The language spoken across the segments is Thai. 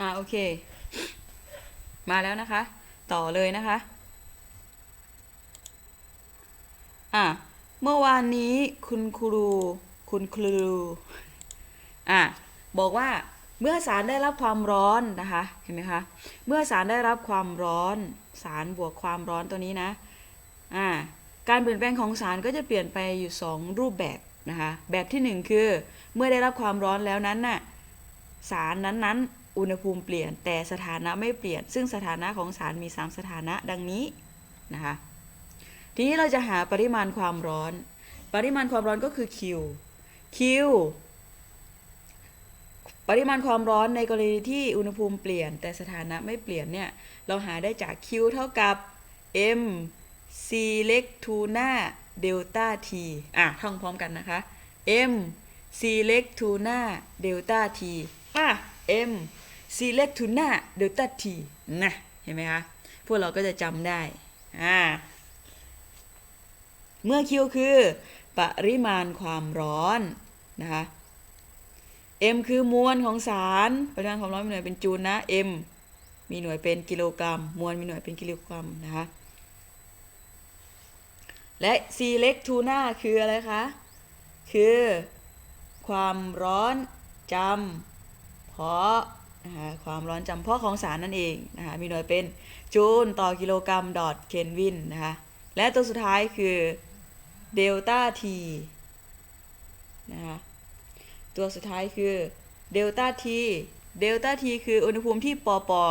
อ่าโอเค มาแล้วนะคะ ต่อเลยนะคะ อะเมื่อวานนี้คุณครู คุณครู อะบอกว่าเมื่อสารได้รับความร้อนนะคะ เห็นไหมคะ เมื่อสารได้รับความร้อน สารบวกความร้อนตัวนี้นะ อ่า การเปลี่ยนแปลงของสารก็จะเปลี่ยนไปอยู่ 2 รูปแบบนะคะ แบบที่ 1 คือ เมื่อได้รับความร้อนแล้วนั้นน่ะ สารนั้นๆ อุณหภูมิเปลี่ยน แต่สถานะไม่เปลี่ยน ซึ่งสถานะของสารมี 3 สถานะดังนี้นะคะทีนี้เราจะหาปริมาณความร้อน ปริมาณความร้อนก็คือ Q Q ปริมาณความร้อนในกรณีที่อุณหภูมิเปลี่ยน แต่สถานะไม่เปลี่ยนเนี่ยเราหาได้จาก Q เท่ากับ M C เล็กทูน่าเดลต้า T อะท่องพร้อมกันนะคะ M C เล็กทูน่าเดลต้า T อะ M C เล็กทูน่าเดลต้า T นะเห็นไหมคะ พวกเราก็จะจำได้อ่าเมื่อ Q คือปริมาณความร้อนนะคะ M คือมวลของสาร ปริมาณความร้อนมีหน่วยเป็นจูลนะ M มีหน่วยเป็นกิโลกรัม มวลมีหน่วยเป็นกิโลกรัมนะคะ และ C เล็กทูน่าคืออะไรคะ คือความร้อนจำเพาะ นะคะความร้อนจำเพาะของสารนั่นเองนะคะมีหน่วยเป็นจูลต่อกิโลกรัมดอทเคลวินนะคะและตัวสุดท้ายคือเดลต้าทีนะคะตัวสุดท้ายคือเดลต้าทีเดลต้าทีคืออุณหภูมิที่ปอปอ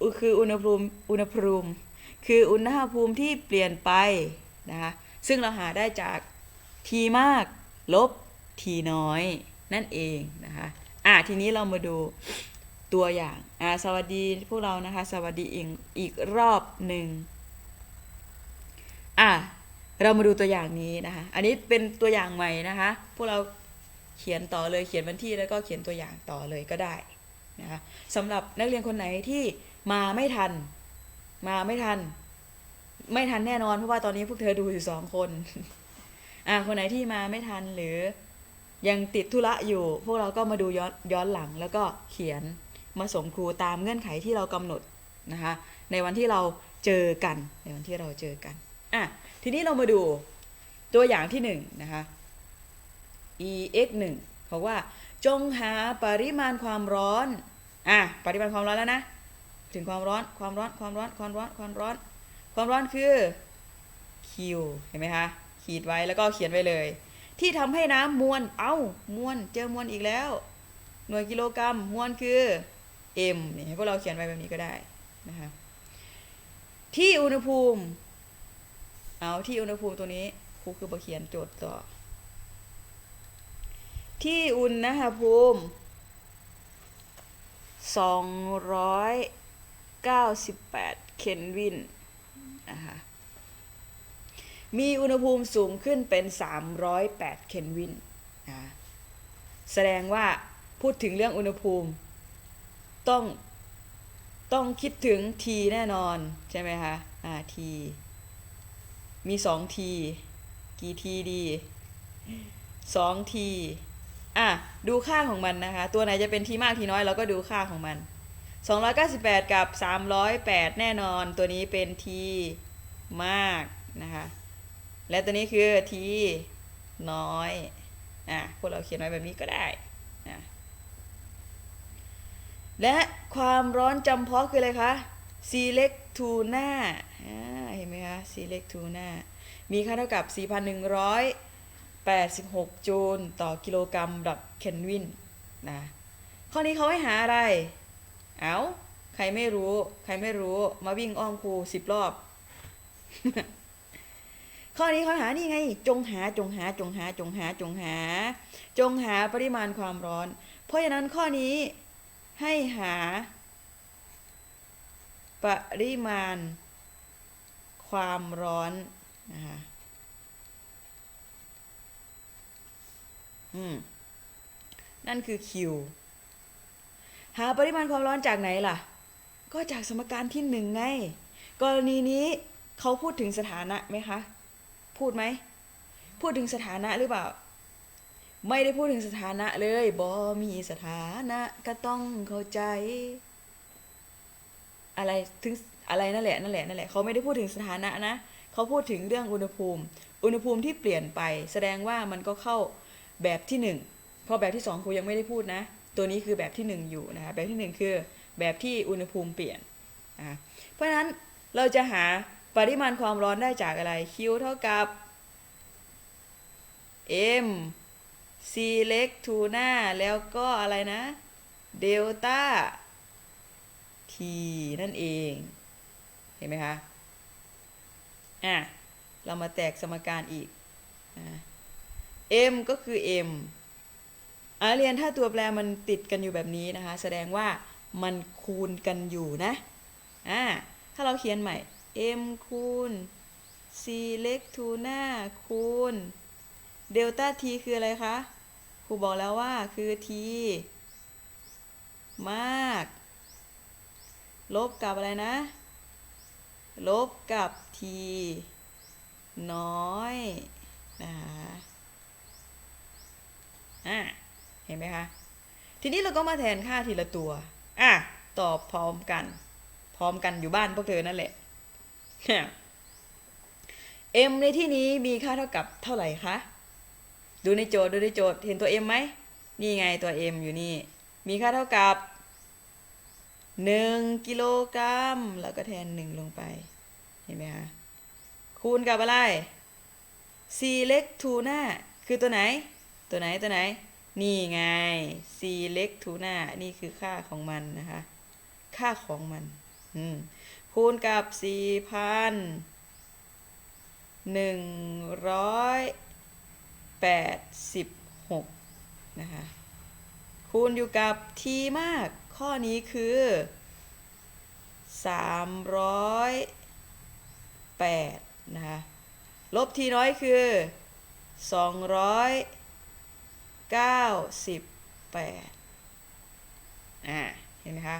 อุคืออุณหภูมิอุณหภูมิ คืออุณหภูมิที่เปลี่ยนไปนะคะซึ่งเราหาได้จากทีมาก ลบทีน้อยนั่นเองนะคะ อะทีนี้เรามาดูตัวอย่าง อะสวัสดีพวกเรานะคะ สวัสดีอีกอีกรอบหนึ่งอะเรามาดูตัวอย่างนี้นะคะ อันนี้เป็นตัวอย่างใหม่นะคะ พวกเราเขียนต่อเลย เขียนวันที่แล้วก็เขียนตัวอย่างต่อเลยก็ได้นะคะสำหรับนักเรียนคนไหนที่มาไม่ทัน มาไม่ทัน ไม่ทันแน่นอนเพราะว่าตอนนี้พวกเธอดูอยู่สองคน อ่า คนไหนที่มาไม่ทันหรือ ยังติดธุระอยู่ พวกเราก็มาดูย้อนย้อนหลังแล้วก็เขียนมาส่งครูตามเงื่อนไขที่เรากำหนดนะคะในวันที่เราเจอกันในวันที่เราเจอกันอะทีนี้เรามาดูตัวอย่างที่หนึ่งนะคะ e x 1บอกว่าจงหาปริมาณความร้อนอะปริมาณความร้อนแล้วนะถึงความร้อนความร้อนความร้อนความร้อนความร้อน ความร้อนคือ Q เห็นไหมคะขีดไว้แล้วก็เขียนไว้เลย ที่ทำให้น้ำมวล เอ้ามวล เจอมวลอีกแล้ว หน่วยกิโลกรัมมวลคือ M นี่ให้พวกเราเขียนไว้แบบนี้ก็ได้นะคะที่อุณหภูมิ เอาที่อุณหภูมิตัวนี้ครูคือมาเขียนโจทย์ต่อ ที่อุณหภูมิ298 เคลวินนะคะ มีอุณหภูมิสูงขึ้นเป็น 308 เคลวินนะแสดงว่าพูดถึงเรื่องอุณหภูมิ ต้องต้องคิดถึง T แน่นอน ใช่ไหมคะ อ่า T มี 2 T กี่ T ดี 2 T อะ ดูค่าของมันนะคะ ตัวไหนจะเป็นทีมากทีน้อยเราก็ดูค่าของมัน 298 กับ 308 แน่นอน ตัวนี้เป็นทีมากนะคะ และตัวนี้คือทีน้อยอะพวกเราเขียนไว้แบบนี้ก็ได้นะและความร้อนจำเพาะคืออะไรคะ select to หน้าอ่าเห็นไหมคะ select to หน้ามีค่าเท่ากับ 4,186 จูลต่อกิโลกรัมดอทเคลวินนะข้อนี้เขาให้หาอะไร เอาใครไม่รู้ ใครไม่รู้ มาวิ่งอ้อมครูสิบรอบ ข้อนี้เขาหานี่ไง จงหาจงหาจงหาจงหาจงหา จงหาปริมาณความร้อน เพราะฉะนั้นข้อนี้ให้หา ปริมาณ ความร้อนนะคะอืมนั่นคือ Q หาปริมาณความร้อนจากไหนล่ะ ก็จากสมการที่หนึ่งไง กรณีนี้เขาพูดถึงสถานะไหมคะ พูดไหม พูดถึงสถานะหรือเปล่า ไม่ได้พูดถึงสถานะเลยบอมีสถานะก็ต้องเข้าใจ อะไรถึงอะไรนั่นแหละนั่นแหละนั่นแหละเขาไม่ได้พูดถึงสถานะนะเขาพูดถึงเรื่องอุณหภูมิ อุณหภูมิที่เปลี่ยนไป แสดงว่ามันก็เข้าแบบที่หนึ่งเพราะแบบที่สองครูยังไม่ได้พูดนะ ตัวนี้คือแบบที่หนึ่งอยู่นะคะแบบที่หนึ่งคือแบบที่อุณหภูมิเปลี่ยนนะเพราะฉะนั้นเราจะหา ปริมาณความร้อนได้จากอะไร Q เท่ากับ M C เล็กทูน่าแล้วก็อะไรนะเดลต้า T นั่นเอง เห็นไหมคะ อะ เรามาแตกสมการอีกอะ M ก็คือ M อะเรียนถ้าตัวแปรมันติดกันอยู่แบบนี้นะคะ แสดงว่ามันคูณกันอยู่นะ อะถ้าเราเขียนใหม่ M คูณ C เล็กทูน่าคูณเดลต้า T คืออะไรคะ ครูบอกแล้วว่าคือ T มาก ลบกับอะไรนะ ลบกับ T น้อยนะคะอะเห็นไหมคะ ทีนี้เราก็มาแทนค่าทีละตัว อะ ตอบพร้อมกัน พร้อมกันอยู่บ้านพวกเธอนั่นแหละ m ในที่นี้มีค่าเท่ากับเท่าไหร่คะ ดูในโจทย์ดูในโจทย์เห็นตัว m ไหมนี่ไงตัว m อยู่นี่ มีค่าเท่ากับ 1 กิโลกรัม แล้วก็แทน 1 ลงไป เห็นไหมคะ คูณกับอะไร c เล็กทูน่าคือตัวไหน ตัวไหนตัวไหน นี่ไง c เล็กทูน่านี่คือค่าของมันนะคะ ค่าของมัน อืม คูณกับ 4,186 นะคะ คูณอยู่กับ t มาก ข้อนี้คือ 308 นะคะ ลบ t น้อยคือ 298 อ่า เห็นไหมคะ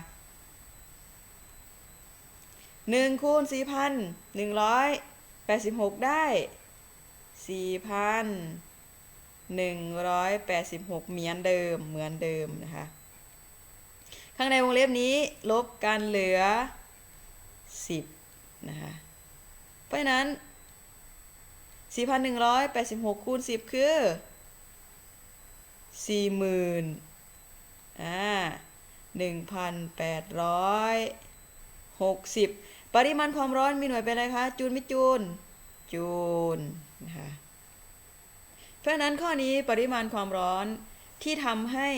หนึ่งคูณสี่พันหนึ่งร้อยแปดสิบหกได้สี่พันหนึ่งร้อยแปดสิบหกเหมือนเดิมเหมือนเดิมนะคะ ข้างในวงเล็บนี้ลบกันเหลือสิบนะคะ เพราะฉะนั้น 4,186 คูณ 10 คือ 40,000อ่า1,860 ปริมาณความร้อนมีหน่วยเป็นอะไรคะจูลไม่จูลจูลนะคะเพราะฉะนั้นข้อนี้ปริมาณความร้อนที่ทำให้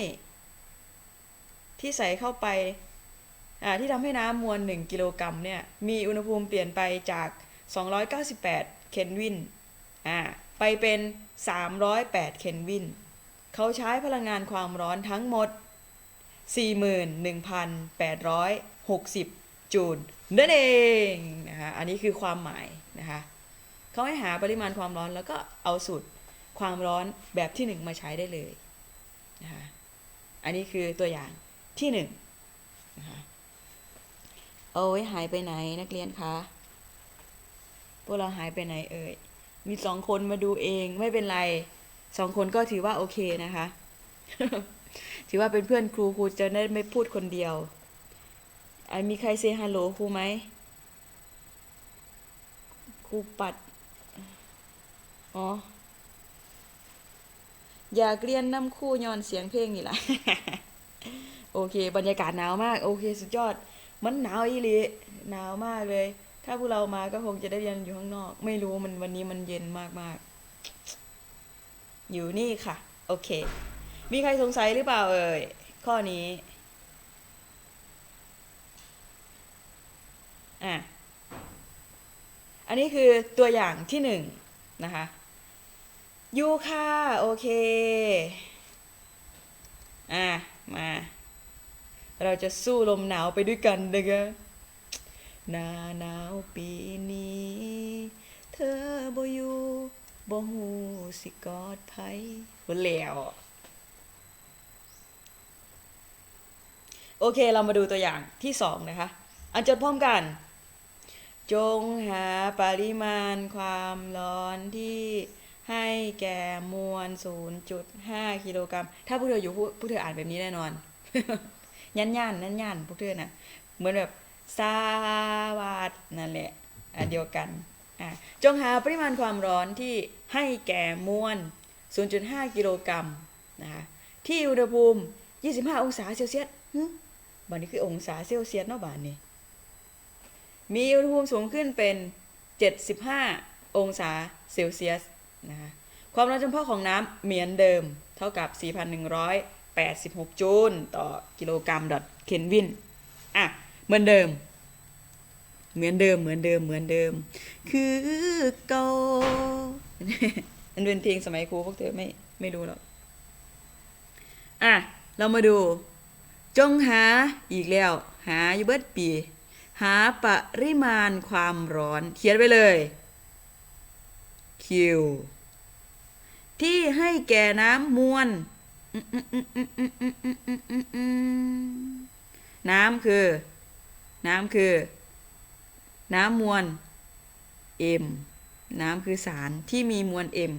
ที่ใส่เข้าไปที่ทำให้น้ำมวล 1 กิโลกรัมเนี่ยมีอุณหภูมิเปลี่ยนไปจาก 298 เคลวินอ่าไปเป็น 308 เคลวิน เขาใช้พลังงานความร้อนทั้งหมด 41,860 จูล นั่นเองนะคะ อันนี้คือความหมายนะคะเขาให้หาปริมาณความร้อนแล้วก็เอาสูตรความร้อนแบบที่หนึ่งมาใช้ได้เลยนะคะอันนี้คือตัวอย่างที่หนึ่งนะคะโอ้หายไปไหนนักเรียนคะพวกเราหายไปไหนเอ่ยมีสองคนมาดูเองไม่เป็นไรสองคนก็ถือว่าโอเคนะคะ ถือว่าเป็นเพื่อนครูครูจะได้ไม่พูดคนเดียว มีใครเซฮัลโหลครูไหมครูปัด อ๋อ อยากเรียนน้ำคู่ย้อนเสียงเพลงนี่แหละโอเค บรรยากาศหนาวมาก โอเค สุดยอด มันหนาวอีหลีหนาวมากเลย ถ้าพวกเรามาก็คงจะได้เรียนอยู่ข้างนอก ไม่รู้มันวันนี้มันเย็นมากๆอยู่นี่ค่ะ โอเค มีใครสงสัยหรือเปล่าเอ่ยข้อนี้ อะอันนี้คือตัวอย่างที่หนึ่งนะคะยูค่ะ โอเค อะ มา เราจะสู้ลมหนาวไปด้วยกันนะคะหน้าหนาวปีนี้ เธอบ่อยู่บ่หูสิกอดไผคนแล้วโอเค เรามาดูตัวอย่างที่สองนะคะ อันจดพร้อมกัน จงหาปริมาณความร้อนที่ให้แก่มวล 0.5 กิโลกรัม ถ้าพวกเธออยู่พวกเธออ่านแบบนี้แน่นอน ยันยันนั่นยันพวกเธอน่ะ เหมือนแบบสวัสดนั่นแหละอันเดียวกัน จงหาปริมาณความร้อนที่ให้แก่มวล 0.5 กิโลกรัมนะคะที่อุณหภูมิ 25 องศาเซลเซียสบันนี้คือองศาเซลเซียสเนาะบานนี้ มีอุณหภูมิสูงขึ้นเป็น 75 องศาเซลเซียสนะคะความร้อนเฉพาะของน้ำเหมือนเดิมเท่ากับ 4,186 จูลต่อกิโลกรัมดอทเคลวินอะเหมือนเดิม เหมือนเดิมเหมือนเดิมเหมือนเดิม คือเก่าอันเป็นเพลงสมัยครูพวกเธอไม่ไม่รู้หรอกอะ เรามาดู จงหาอีกแล้ว หาอยู่เบิดปี หาปริมาณความร้อน เขียนไปเลย Q ที่ให้แก่น้ำมวล น้ำคือ น้ำคือ น้ำมวล M น้ำคือสารที่มีมวล M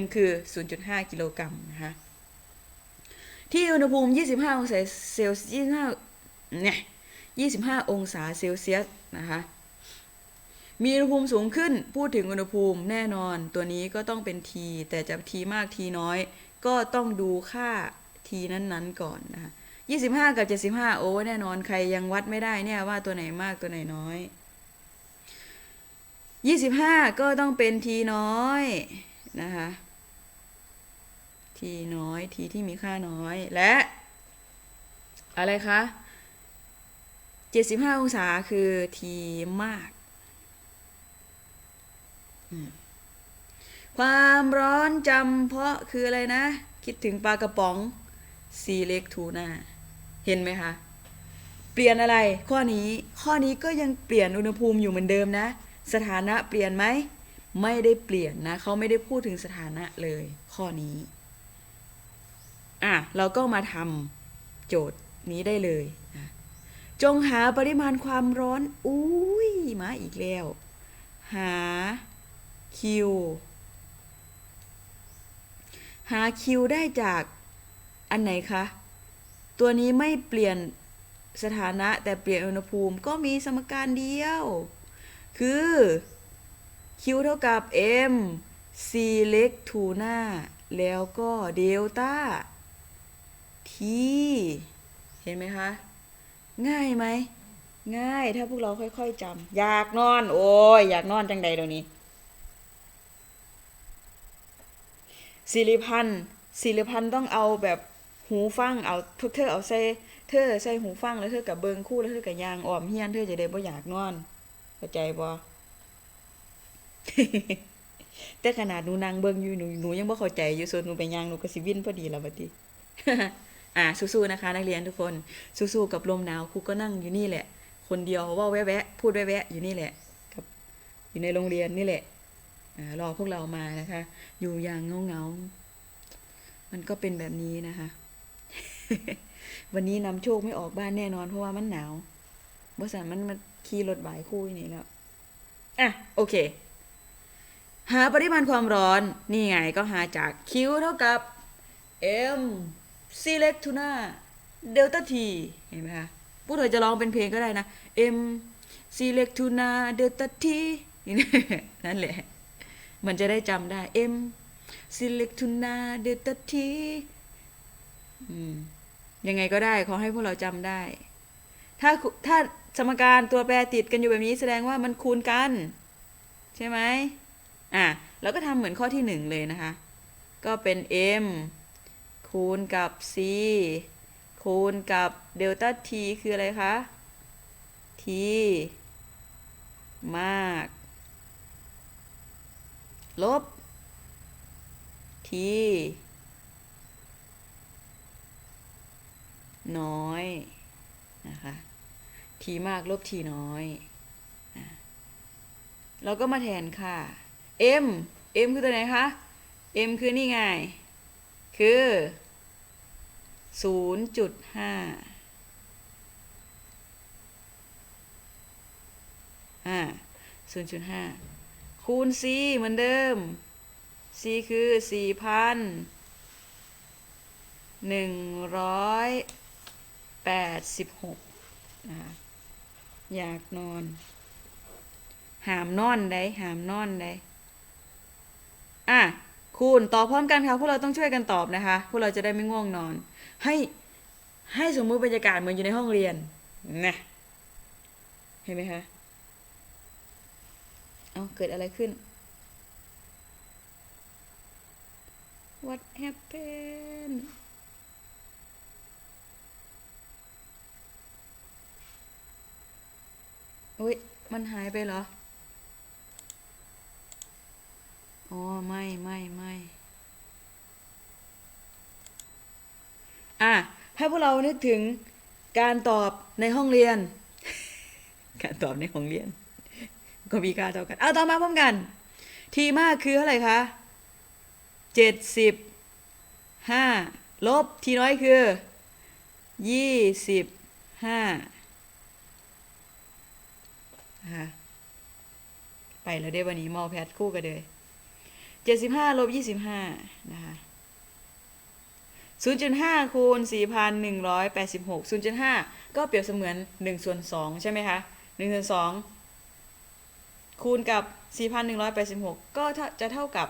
M คือ 0.5 กิโลกรัมนะคะที่อุณหภูมิ 25 องศาเซลเซียสเนี่ย 25 องศาเซลเซียสนะคะมีอุณหภูมิสูงขึ้นพูดถึงอุณหภูมิแน่นอน ตัวนี้ก็ต้องเป็น T แต่จะ T มาก T น้อย ก็ต้องดูค่า T นั้นๆก่อนนะคะ25 กับ 75 โอ้แน่นอนใครยังวัดไม่ได้เนี่ยว่าตัวไหนมากตัวไหนน้อย 25 ก็ต้องเป็น T น้อยนะคะทีน้อยทีที่มีค่าน้อยและ อะไรคะ 75 องศาคือทีมากมความร้อนจำเพาะคืออะไรนะ คิดถึงปลากระป๋องซีเล็กทูน่าเห็นไหมคะ เปลี่ยนอะไรข้อนี้ข้อนี้ก็ยังเปลี่ยนอุณหภูมิอยู่เหมือนเดิมนะ สถานะเปลี่ยนไหม ไม่ได้เปลี่ยนนะเขาไม่ได้พูดถึงสถานะเลย ข้อนี้อะเราก็มาทำโจทย์นี้ได้เลย จงหาปริมาณความร้อน อุ้ย มาอีกแล้ว หา Q หา Q ได้จากอันไหนคะ ตัวนี้ไม่เปลี่ยนสถานะแต่เปลี่ยนอุณหภูมิก็มีสมการเดียว คือ Q เท่ากับ M C เล็กทูน่าแล้วก็เดลต้าทีเห็นไหมคะ ง่ายไหมง่ายถ้าพวกเราค่อยๆจำอยากนอน โอ้ยอยากนอนจังใดเดี๋ยวนี้ศิริพันธ์ศิริพันธ์ต้องเอาแบบหูฟังเอาทุกเธอเอาใส่เธอใส่หูฟังแล้วเธอกับเบิงคู่แล้วเธอกับยางอ้อมเฮียนเธอจะได้บ่อยากนอนเข้าใจบ่แต่ขนาดหนูนางเบิงอยู่หนูหนูยังบ่เข้าใจอยู่ส่วนหนูไปยางหนูก็สิวินพอดีล้วบัดนี้ อ่าสู้ๆนะคะ นักเรียนทุกคนสู้ๆกับลมหนาวครูก็นั่งอยู่นี่แหละ คนเดียวว่าแวะๆพูดแวะๆอยู่นี่แหละกับอยู่ในโรงเรียนนี่แหละอ่ารอพวกเรามานะคะ อยู่อย่างเงาๆมันก็เป็นแบบนี้นะคะ วันนี้นำโชคไม่ออกบ้านแน่นอนเพราะว่ามันหนาวบริษัทมันมาขี่รถบ่ายคู่อยู่นี่แล้วอะโอเค หาปริมาณความร้อนนี่ไงก็หาจาก Q เท่ากับ M select tuna delta T เห็นไหมคะพวกเธอจะร้องเป็นเพลงก็ได้นะ M select tuna delta T นั่นแหละ มันจะได้จำได้ M select tuna delta T อืมยังไงก็ได้ขอให้พวกเราจำได้ ถ้าถ้าสมการตัวแปรติดกันอยู่แบบนี้แสดงว่ามันคูณกัน ใช่ไหมอะแล้วก็ทำเหมือนข้อที่หนึ่งเลยนะคะ ก็เป็น m คูณกับ c คูณกับเดลต้า t คืออะไรคะ t มาก ลบ t น้อย นะคะ t มากลบ t น้อย เราก็มาแทนค่ะ m m คือตัวไหนคะ m คือนี่ไง คือ 0.5อ่า0.5คูณ c เหมือนเดิม C คือสี่พันหนึ่งร้อยแปดสิบหกนะคะอยากนอน หามนอนได้หามนอนได้อะคูณตอบพร้อมกันค่ะ พวกเราต้องช่วยกันตอบนะคะ พวกเราจะได้ไม่ง่วงนอน ให้ให้สมมุติบรรยากาศเหมือนอยู่ในห้องเรียนนะเห็นไหมคะเอาเกิดอะไรขึ้น What happened อุ้ยมันหายไปเหรอ อ๋อ ไม่ ไม่ ไม่ อะให้พวกเรานึกถึงการตอบในห้องเรียน การตอบในห้องเรียน ก็มีค่าเท่ากัน เอาต่อมาพร้อมกัน ทีมากคือเท่าไหร่คะเจ็ดสิบห้าลบทีน้อยคือยี่สิบห้านะคะไปแล้วได้วันนี้มอแพทคู่กันเลยเจ็ดสิบห้าลบยี่สิบห้านะคะ ศูนย์จุดห้าคูณสี่พันหนึ่งร้อยแปดสิบหกศูนย์จุดห้าก็เปรียบเสมือนหนึ่งส่วนสองใช่ไหมคะหนึ่งส่วนสองคูณกับ 4,186 ก็จะเท่ากับ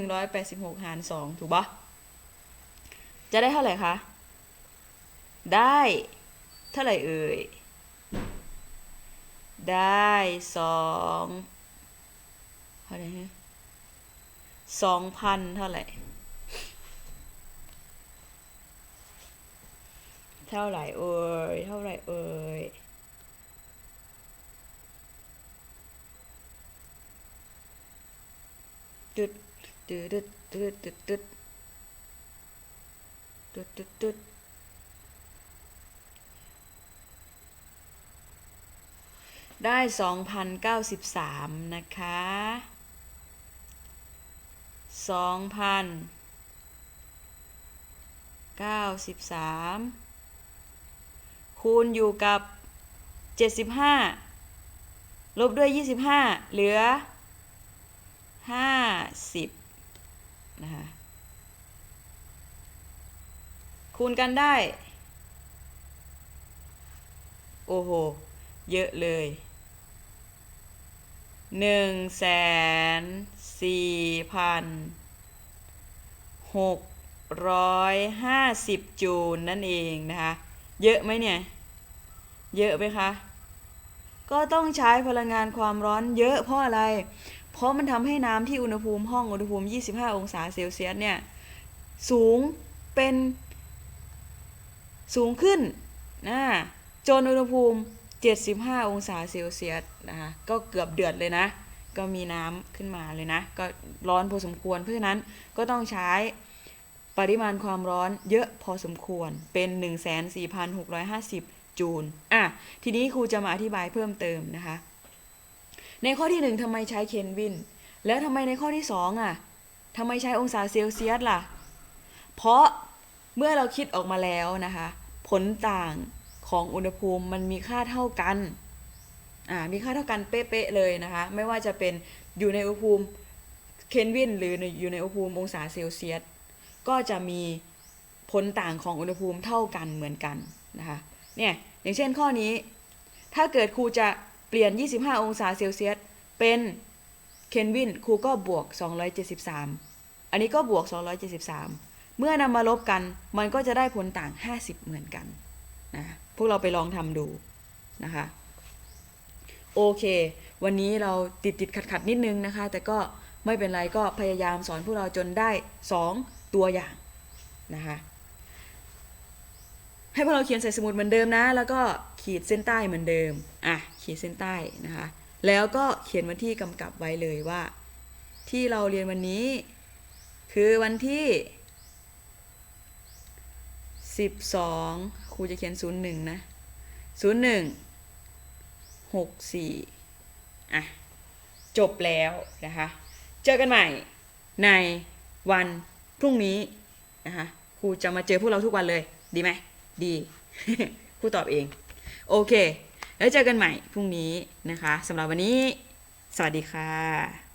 4,186 หาร 2 ถูกปะจะได้เท่าไหร่คะ ได้เท่าไหร่เอ่ย ได้สองเท่าไหร่สองพันเท่าไหร่ เท่าไหร่เอ่ยเท่าไหร่เอ่ยตึดตึดตึดตึดตึดตึดตึดตึดตึดได้ 2,093 นะคะ 2,093 คูณอยู่กับเจ็ดสิบห้าลบด้วยยี่สิบห้าเหลือห้าสิบนะคะ คูณกันได้ โอ้โห เยอะเลยหนึ่งแสนสี่พันหกร้อยห้าสิบจูลนั่นเองนะคะ เยอะไหมเนี่ย เยอะไหมคะ ก็ต้องใช้พลังงานความร้อนเยอะเพราะอะไร เพราะมันทำให้น้ำที่อุณหภูมิห้องอุณหภูมิ 25 องศาเซลเซียสเนี่ย สูงเป็นสูงขึ้นนะจนอุณหภูมิ 75 องศาเซลเซียสนะคะก็เกือบเดือดเลยนะ ก็มีน้ำขึ้นมาเลยนะ ก็ร้อนพอสมควรเพราะฉะนั้นก็ต้องใช้ ปริมาณความร้อนเยอะพอสมควรเป็น 14,650 จูลอะทีนี้ครูจะมาอธิบายเพิ่มเติมนะคะ ในข้อที่หนึ่งทำไมใช้เคนวิน แล้วทำไมในข้อที่สองอะทำไมใช้องศาเซลเซียสล่ะ เพราะเมื่อเราคิดออกมาแล้วนะคะ ผลต่างของอุณหภูมิมันมีค่าเท่ากันอ่ามีค่าเท่ากันเป๊ะๆเลยนะคะ ไม่ว่าจะเป็นอยู่ในอุณหภูมิเคนวินหรืออยู่ในอุณหภูมิองศาเซลเซียส ก็จะมีผลต่างของอุณหภูมิเท่ากันเหมือนกันนะคะเนี่ยอย่างเช่นข้อนี้ ถ้าเกิดครูจะเปลี่ยน 25 องศาเซลเซียสเป็นเคนวินครูก็บวก 273 อันนี้ก็บวก 273 เมื่อนำมาลบกันมันก็จะได้ผลต่าง 50 เหมือนกันนะพวกเราไปลองทำดูนะคะโอเค วันนี้เราติดติดขัดขัดนิดนึงนะคะ แต่ก็ไม่เป็นไรก็พยายามสอนพวกเราจนได้ 2 ตัวอย่างนะคะให้พวกเราเขียนใส่สมุดเหมือนเดิมนะ แล้วก็ขีดเส้นใต้เหมือนเดิมอะขีดเส้นใต้นะคะแล้วก็เขียนวันที่กำกับไว้เลยว่า ที่เราเรียนวันนี้ คือวันที่ 12ครูจะเขียน 01 นะ 01 64อะจบแล้วนะคะ เจอกันใหม่ในวัน พรุ่งนี้นะคะครูจะมาเจอพวกเราทุกวันเลย ดีไหมดีครูตอบเอง โอเค แล้วเจอกันใหม่พรุ่งนี้นะคะสำหรับวันนี้ สวัสดีค่ะ